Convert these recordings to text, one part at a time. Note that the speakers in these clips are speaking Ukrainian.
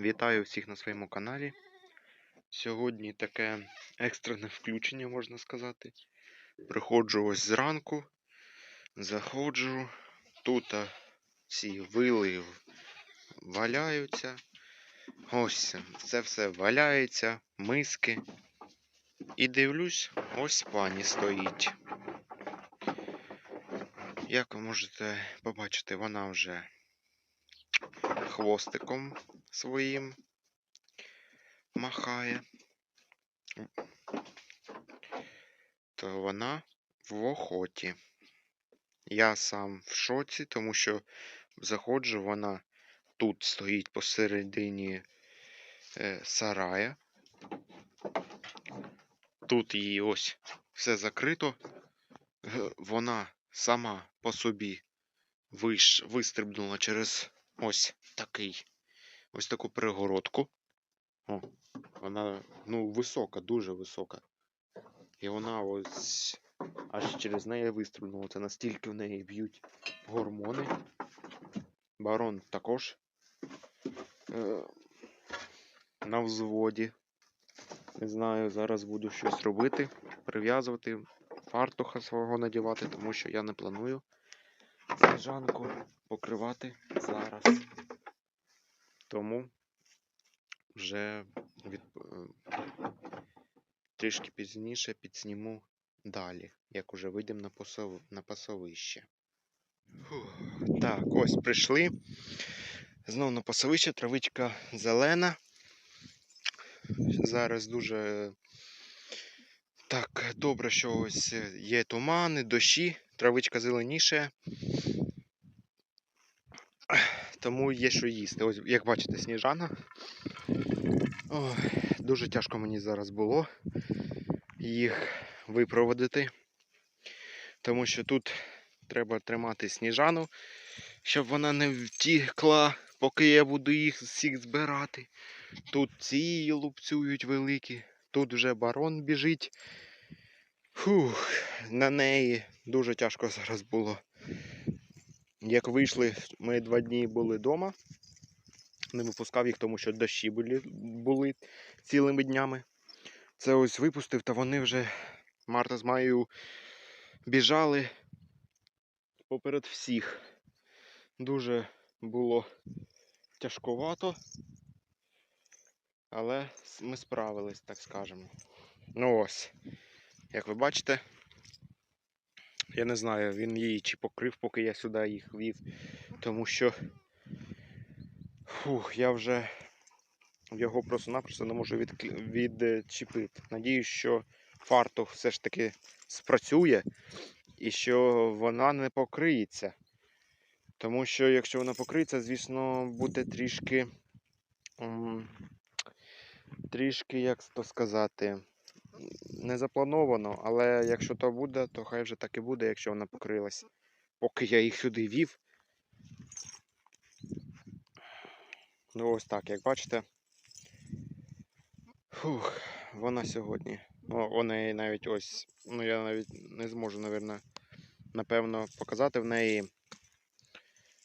Вітаю всіх на своєму каналі. Сьогодні таке екстрене включення, можна сказати. Приходжу ось зранку, заходжу. Тут ці вили валяються. Ось це все валяється, миски. І дивлюсь, ось пані стоїть. Як ви можете побачити, вона вже хвостиком своїм махає. То вона в охоті. Я сам в шоці, тому що заходжу, вона тут стоїть посередині е, сарая. Тут її ось все закрито. Вона сама по собі виш, вистрибнула через ось такий, ось таку перегородку. О, вона ну, висока, дуже висока. І вона ось аж через неї вистрибнула. Це настільки в неї б'ють гормони. Барон також е, на взводі. Не знаю, зараз буду щось робити, прив'язувати, фартуха свого надівати, тому що я не планую сніжанку покривати зараз. Тому вже від... е, трішки пізніше підсніму далі, як уже вийдемо на, посов... на пасовище. Так, ось прийшли. Знову на пасовище, травичка зелена. Зараз дуже так добре, що ось є тумани, дощі, травичка зеленіше. Тому є що їсти. Ось, як бачите, сніжана. Ой, дуже тяжко мені зараз було їх випроводити. Тому що тут треба тримати сніжану, щоб вона не втікла, поки я буду їх всіх збирати. Тут ці лупцюють великі, тут вже барон біжить. Фух, на неї дуже тяжко зараз було. Як вийшли, ми два дні були вдома. Не випускав їх, тому що дощі були, були цілими днями. Це ось випустив, та вони вже Марта з Маєю біжали поперед всіх. Дуже було тяжковато, але ми справились, так скажемо. Ну ось, як ви бачите, я не знаю, він її чи покрив, поки я сюди їх вів, тому що фух, я вже його просто-напросто не можу відклі- відчепити. Надіюсь, що фартух все ж таки спрацює і що вона не покриється. Тому що якщо вона покриється, звісно, буде трішки. Трішки, як то сказати, не заплановано, але якщо то буде, то хай вже так і буде, якщо вона покрилась. Поки я їх сюди вів. Ну ось так, як бачите. Фух, вона сьогодні. Ну, вона навіть ось. Ну я навіть не зможу, напевно, напевно, показати в неї.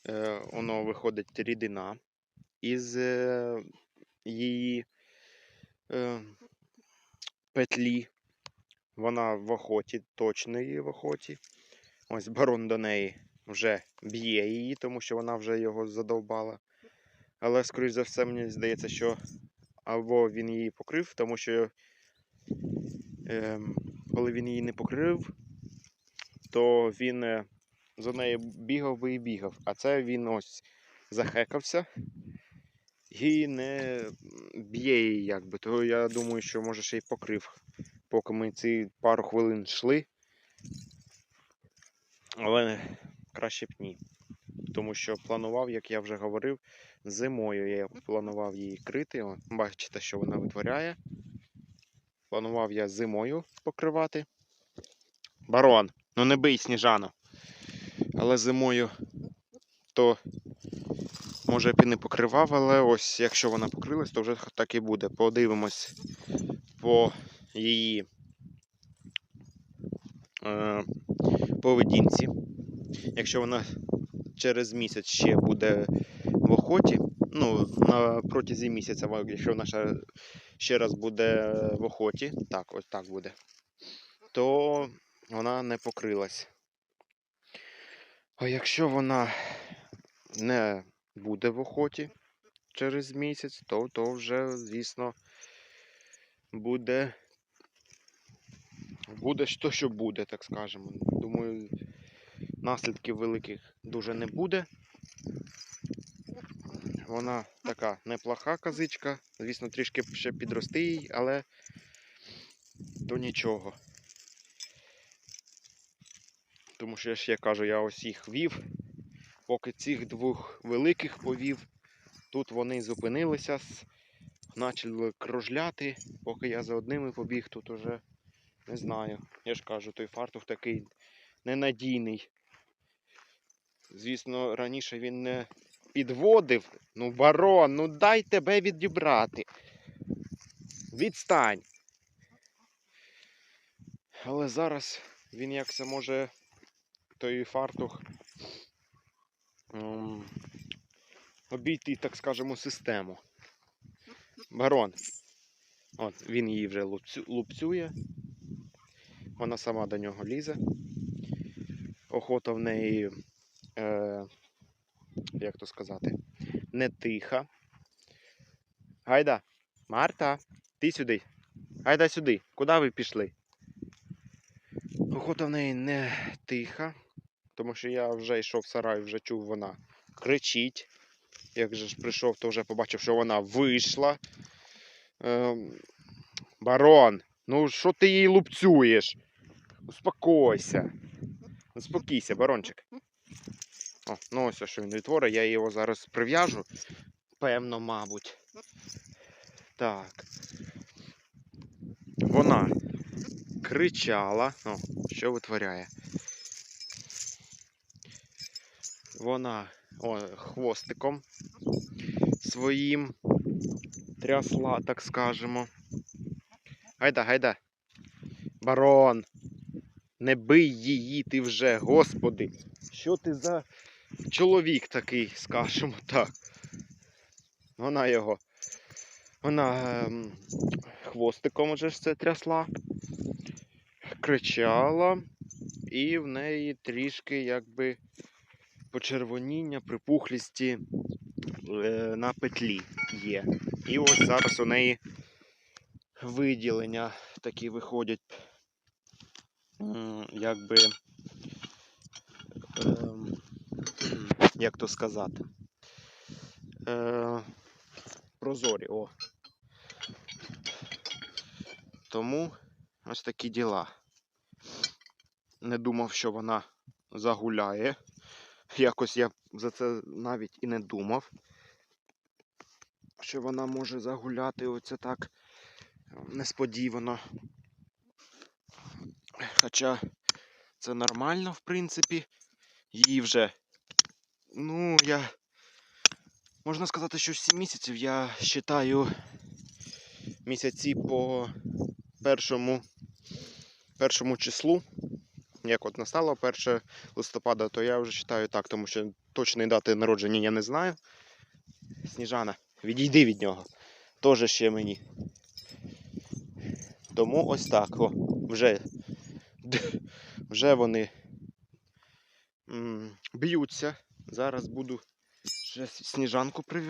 Е, воно виходить рідина із е, її е, петлі. Вона в охоті, точно її в охоті. Ось барон до неї вже б'є її, тому що вона вже його задовбала. Але, скоріш за все, мені здається, що або він її покрив, тому що ем, коли він її не покрив, то він е, за нею бігав би і бігав. А це він ось захекався і не б'є її, якби. То я думаю, що може ще й покрив, поки ми ці пару хвилин йшли. Але краще б ні. Тому що планував, як я вже говорив, зимою я планував її крити. О, бачите, що вона витворяє. Планував я зимою покривати. Барон, ну не бий сніжану. Але зимою то може б і не покривав, але ось якщо вона покрилась, то вже так і буде. Подивимось по її е, поведінці. Якщо вона через місяць ще буде в охоті, ну, на протязі місяця, якщо вона ще, раз буде в охоті, так, ось так буде, то вона не покрилась. А якщо вона не буде в охоті через місяць, то, то вже, звісно, буде. Буде що, що буде, так скажемо. Думаю, наслідків великих дуже не буде. Вона така неплоха казичка. Звісно, трішки ще підрости їй, але то нічого. Тому що я я кажу, я ось їх вів. Поки цих двох великих повів, тут вони зупинилися, почали кружляти. Поки я за одними побіг, тут уже не знаю. Я ж кажу, той фартух такий ненадійний. Звісно, раніше він не підводив. Ну, барон, ну дай тебе відібрати. Відстань. Але зараз він якся може той фартух обійти, так скажемо, систему. Барон. От, він її вже лупцює. Вона сама до нього лізе. Охота в неї, е, як то сказати, не тиха. Гайда, Марта, ти сюди. Гайда сюди. Куди ви пішли? Охота в неї не тиха, тому що я вже йшов в сарай, вже чув, вона кричить. Як же ж прийшов, то вже побачив, що вона вийшла. Ем, барон, ну що ти її лупцюєш? Успокойся. Успокійся, барончик. О, ну ось що він відтворить, я його зараз прив'яжу. Певно, мабуть. Так. Вона кричала. О, що витворяє? Вона о, хвостиком своїм трясла, так скажемо. Гайда, гайда. Барон. Не бий її ти вже, господи. Що ти за чоловік такий, скажемо так. Вона його. Вона ем, хвостиком вже ж це трясла, кричала, і в неї трішки якби почервоніння, припухлісті е, на петлі є. І ось зараз у неї виділення такі виходять, якби, ем, як то сказати, е, прозорі. О. Тому ось такі діла. Не думав, що вона загуляє. Якось я за це навіть і не думав. Що вона може загуляти оце так несподівано. Хоча це нормально, в принципі. Їй вже. Ну, я. Можна сказати, що 7 місяців я вважаю місяці по першому, першому числу. Як от настало 1 листопада, то я вже вважаю так, тому що точної дати народження я не знаю. Сніжана, відійди від нього. Тоже ще мені. Тому ось так. О, вже, вже вони б'ються. Зараз буду ще сніжанку при,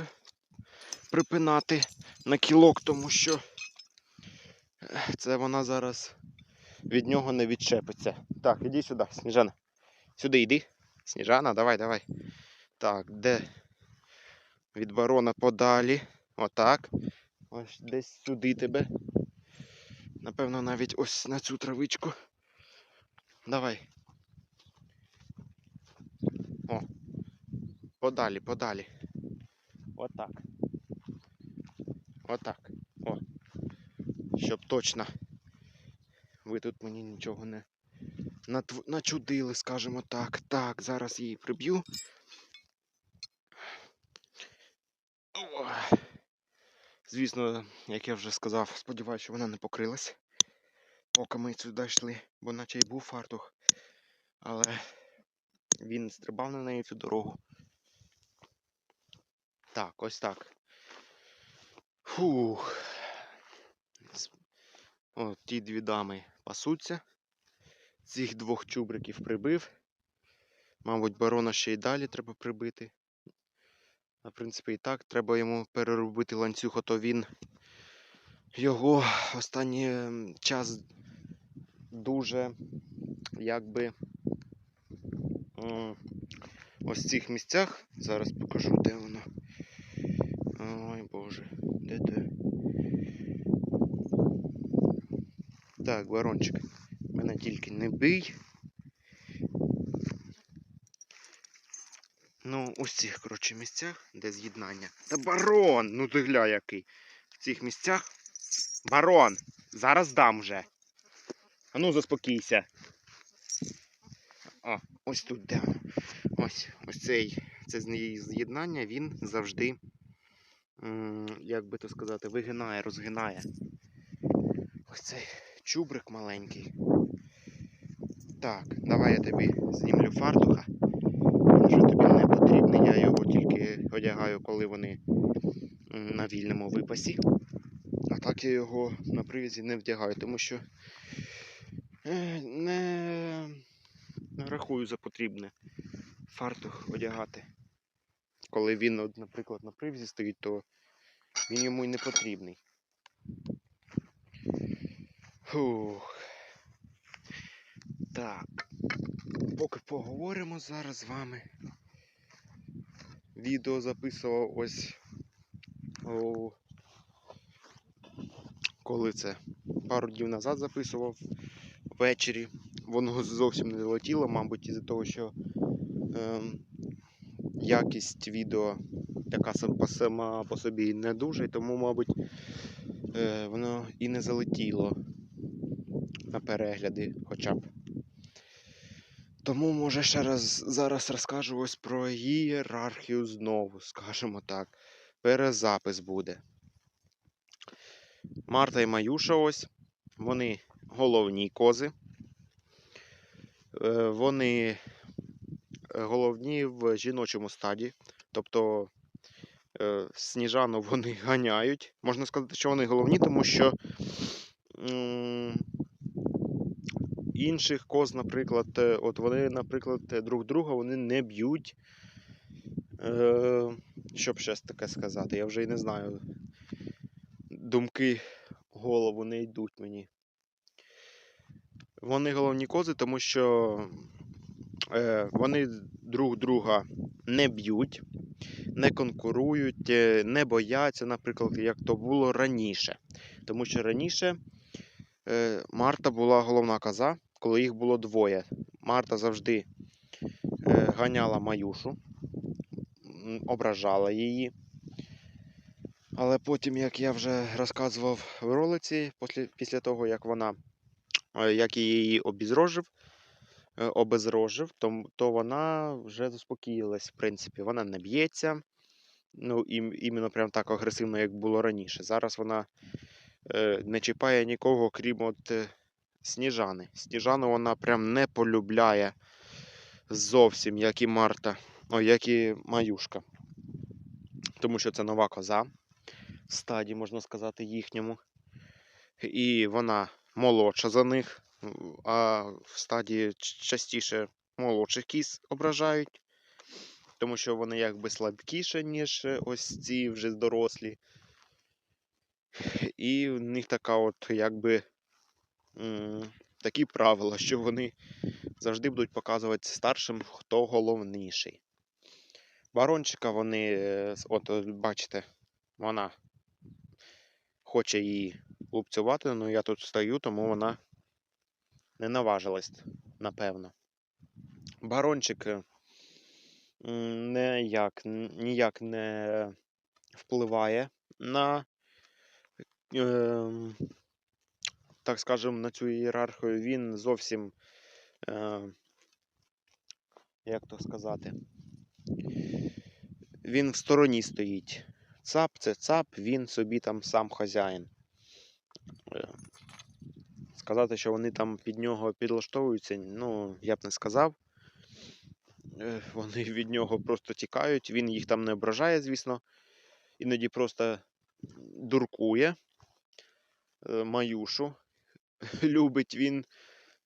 припинати на кілок, тому що це вона зараз від нього не відчепиться. Так, іди сюди, Сніжана. Сюди йди. Сніжана, давай, давай. Так, де від барона подалі. Отак. Ось десь сюди тебе. Напевно, навіть ось на цю травичку. Давай. О. Подалі, подалі. Отак. Отак. О. Щоб точно ви тут мені нічого не начудили, скажімо так. Так, зараз її приб'ю. Звісно, як я вже сказав, сподіваюся, що вона не покрилась. Поки ми сюди йшли, бо наче й був фартух. Але він стрибав на неї цю дорогу. Так, ось так. Фух. О, ті дві дами пасуться. Цих двох чубриків прибив. Мабуть, барона ще й далі треба прибити. А, В принципі, і так, треба йому переробити ланцюг, а то він його останній ем, час дуже якби ось в цих місцях. Зараз покажу, де воно. Ой боже, де те? Так, барончик, мене тільки не бий. Ну, ось цих, коротше, місцях, де з'єднання. Та барон! Ну ти гля який. В цих місцях. Барон! Зараз дам вже. А ну заспокійся. О, ось тут де. Ось, ось цей це з'єднання, він завжди, як би то сказати, вигинає, розгинає. Ось цей чубрик маленький. Так, давай я тобі знімлю фартуха. Вже тобі не потрібний, я його тільки одягаю, коли вони на вільному випасі. А так я його на привізі не вдягаю, тому що е, не, рахую за потрібне фартух одягати. Коли він, наприклад, на привізі стоїть, то він йому й не потрібний. Фух. Так. Поки поговоримо зараз з вами. Відео записував ось. О, коли це? Пару днів назад записував ввечері. Воно зовсім не долетіло, мабуть, із-за того, що ем, якість відео така сама по собі не дуже, тому, мабуть, е, воно і не залетіло на перегляди хоча б. Тому, може, ще раз зараз розкажу ось про ієрархію знову, скажімо так. Перезапис буде. Марта і Маюша ось. Вони головні кози. Е, Вони е, головні в жіночому стаді. Тобто е, сніжану вони ганяють. Можна сказати, що вони головні, тому що інших коз, наприклад, е, от вони, наприклад, е, друг друга вони не б'ють. Е, Щоб щось таке сказати, я вже і не знаю. Думки в голову не йдуть мені. Вони головні кози, тому що е, вони друг друга не б'ють, не конкурують, е, не бояться, наприклад, як то було раніше. Тому що раніше е, Марта була головна коза, коли їх було двоє. Марта завжди е, ганяла Маюшу, ображала її. Але потім, як я вже розказував в ролиці, після, того, як вона, е, як я її обізрожив, е, обезрожив, то, то вона вже заспокоїлась, в принципі. Вона не б'ється. Ну, ім, іменно прям так агресивно, як було раніше. Зараз вона е, не чіпає нікого, крім от Сніжани. Сніжану вона прям не полюбляє зовсім, як і Марта, о, як і Маюшка. Тому що це нова коза в стаді, можна сказати, їхньому. І вона молодша за них, а в стаді частіше молодших кіз ображають, тому що вони якби слабкіше, ніж е, ось ці вже дорослі. І в них така от якби такі правила, що вони завжди будуть показувати старшим, хто головніший. Барончика вони, е, от е, бачите, вона хоче її лупцювати, але я тут стою, тому вона не наважилась, напевно. Барончик е, ніяк, ніяк не впливає на, ем, так скажемо, на цю ієрархію. Він зовсім, е, як то сказати, він в стороні стоїть. Цап це цап, він собі там сам хазяїн. Е, Сказати, що вони там під нього підлаштовуються, ну, я б не сказав. Е, Вони від нього просто тікають, він їх там не ображає, звісно. іноді просто дуркує. Е, Маюшу. Любить він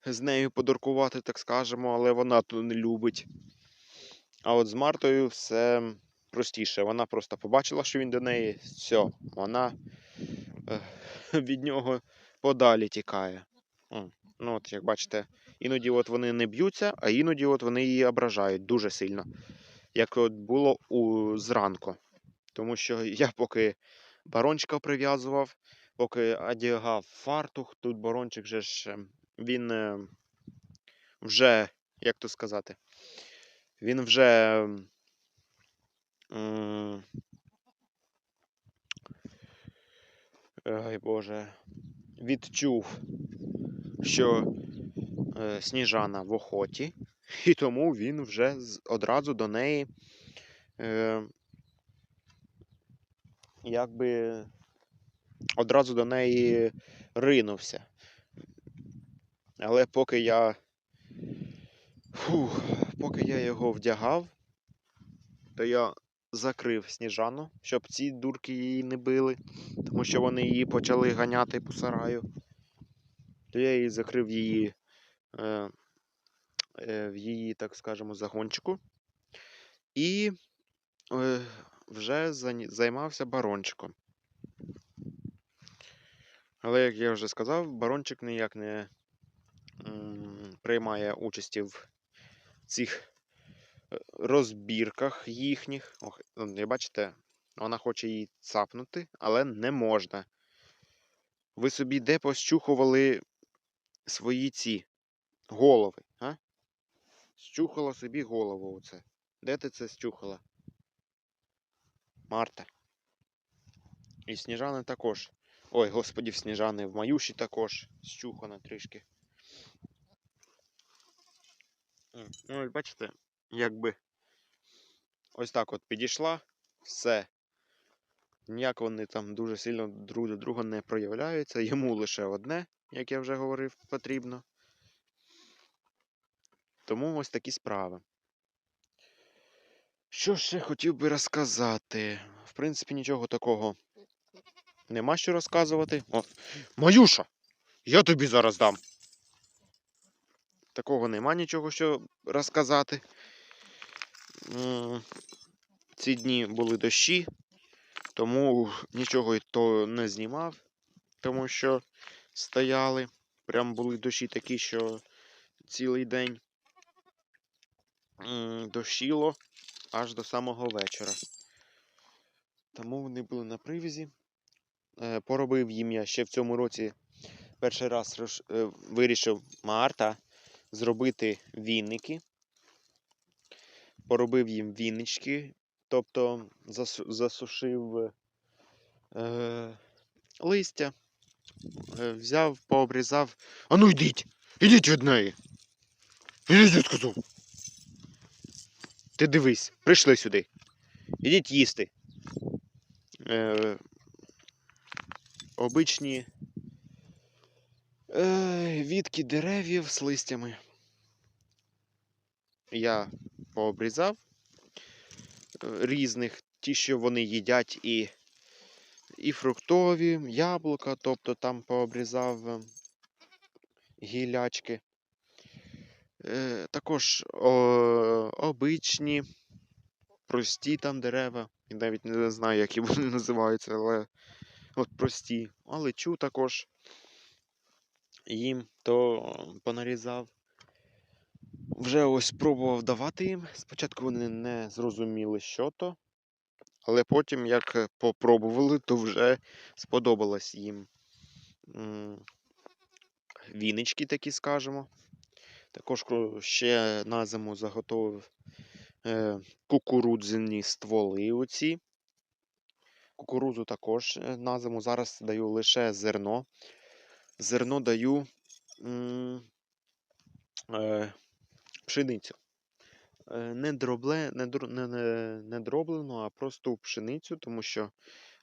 з нею подуркувати, так скажемо, але вона то не любить. А от з Мартою все простіше. Вона просто побачила, що він до неї, все, вона е, від нього подалі тікає. Ну, от, як бачите, іноді от вони не б'ються, а іноді от вони її ображають дуже сильно. Як от було у зранку. Тому що я поки барончика прив'язував, поки одягав фартух, тут барончик же ж ем, він е, вже, як то сказати, він вже. м, Ай Боже, відчув, що е, Сніжана в охоті, і тому він вже одразу до неї якби одразу до неї ринувся. Але поки я. Фух, поки я його вдягав, то я закрив сніжану, щоб ці дурки її не били, тому що вони її почали ганяти по сараю. То я її закрив її, е, е, в її, так скажемо, загончику. І е, вже займався барончиком. Але, як я вже сказав, барончик ніяк не приймає участі в цих е, розбірках їхніх. Ох, ну, не бачите, вона хоче її цапнути, але не можна. Ви собі де пощухували свої ці голови, а? Щухала собі голову оце. Де ти це щухала? Марта. І Сніжана також. Ой, господі, в Сніжани, в Маюші також щухана трішки. Ну, бачите, якби ось так от підійшла, все. Ніяк вони там дуже сильно друг до друга не проявляються. Йому лише одне, як я вже говорив, потрібно. Тому ось такі справи. Що ще хотів би розказати? В принципі, нічого такого нема що розказувати. О, Маюша! Я тобі зараз дам. Такого нема нічого що розказати. Ці дні були дощі, тому нічого й то не знімав, тому що стояли. Прям були дощі такі, що цілий день дощило аж до самого вечора. Тому вони були на привізі. Е, Поробив їм я ще в цьому році перший раз е, вирішив Марта зробити вінники. Поробив їм віннички, тобто засу- засушив е, листя, е, взяв, пообрізав. А ну йдіть! Ідіть від неї! Ідіть, я сказав! Ти дивись, прийшли сюди. Ідіть їсти. Обичні е, відки деревів з листями. Я пообрізав е, різних, ті, що вони їдять, і, і фруктові, яблука, тобто там пообрізав е, гілячки. Е, також о, обичні, прості там дерева. Я навіть не знаю, які вони називаються, але прості. Алечу також їм то понарізав. Вже ось спробував давати їм. Спочатку вони не зрозуміли, що то. Але потім, як попробували, то вже сподобалось їм вінички такі, скажемо. Також ще на зиму заготовив е, кукурудзяні стволи оці. Кукурудзу також е, на зиму. Зараз даю лише зерно. Зерно даю е, пшеницю. Е, Не, дробле, не, др- не, не, не дроблену, а просто пшеницю, тому що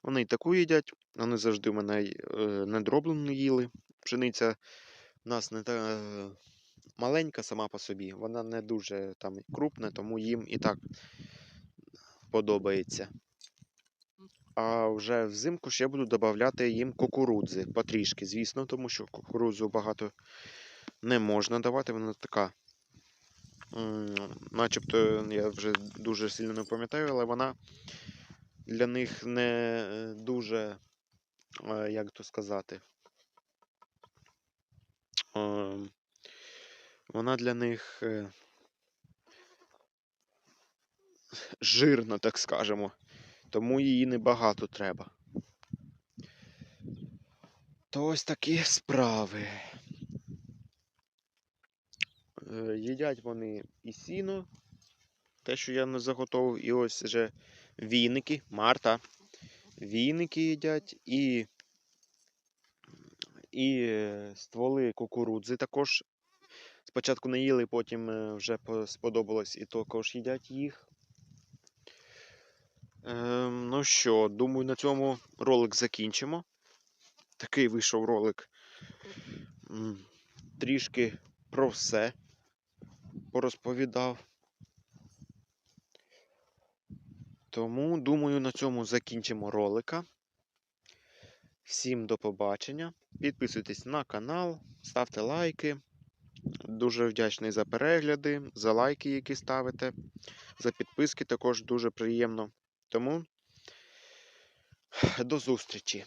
вони і таку їдять. Вони завжди в мене е, не дроблену їли. Пшениця в нас не та е, маленька сама по собі, вона не дуже там крупна, тому їм і так подобається. А вже взимку ще буду додавати їм кукурудзи потрішки, звісно, тому що кукурудзу багато не можна давати. Вона така, начебто, я вже дуже сильно не пам'ятаю, але вона для них не дуже, е, як то сказати, ем, вона для них е, жирна, так скажемо. Тому її небагато треба. То ось такі справи. Е, Їдять вони і сіно, те, що я не заготовив, і ось вже віники, Марта. Віники їдять і, і е, стволи кукурудзи також. Спочатку не їли, потім е, вже сподобалось і також їдять їх. Ем, ну що, думаю, на цьому ролик закінчимо. Такий вийшов ролик. Трішки про все порозповідав. Тому, думаю, на цьому закінчимо ролика. Всім до побачення. Підписуйтесь на канал, ставте лайки. Дуже вдячний за перегляди, за лайки, які ставите, за підписки також дуже приємно. Тому до зустрічі!